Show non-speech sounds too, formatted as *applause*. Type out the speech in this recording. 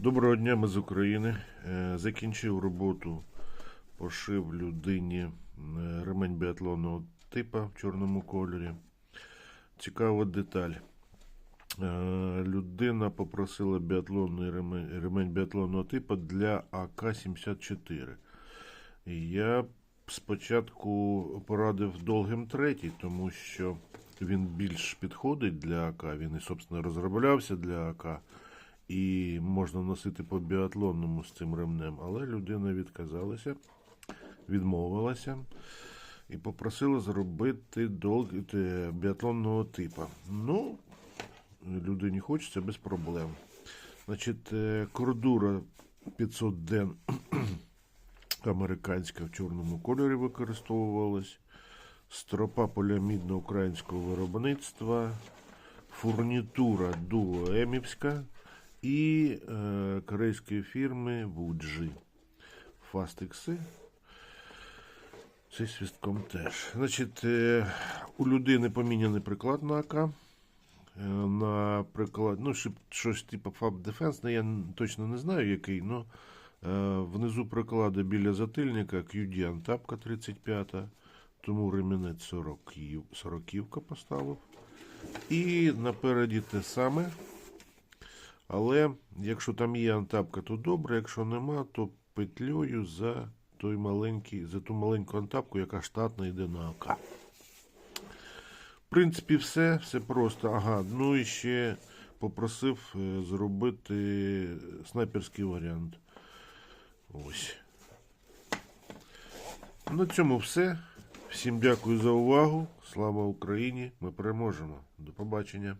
Доброго дня, ми з України. Е, Закінчив роботу, пошив людині е, ремень біатлонного типа в чорному кольорі. Цікава деталь. Е, Людина попросила біатлонний ремень, ремень біатлонного типа для АК-74. Я спочатку порадив довгим третій, тому що він більш підходить для АК. Він і, собственно, розроблявся для АК і можна носити по біатлонному з цим ремнем. Але людина відказалася, відмовилася і попросила зробити дол... те, біатлонного типу. Ну, людині хочеться без проблем. Значить, е, кордура 500 ден *clears throat* американська в чорному кольорі використовувалась. Стропа поліамідно українського виробництва, фурнітура дуо Емівська і е, корейської фірми Вуджі. Фастикси. Цей свістком теж. Значить, е, у людини поміняний приклад на АК. Е, На приклад, ну, щось типу Fab Defense, ну, я точно не знаю, який, але е, внизу прикладу біля затильника QD Антапка 35, тому ремінець 40, 40 поставив. І напереді те саме. Але якщо там є антапка, то добре, якщо нема, то петлею за той маленький, за ту маленьку антапку, яка штатно йде на АК. В принципі, все, все просто. Ага, ну і ще попросив е, зробити снайперський варіант. Ось. На цьому все. Всім дякую за увагу. Слава Україні! Ми переможемо. До побачення.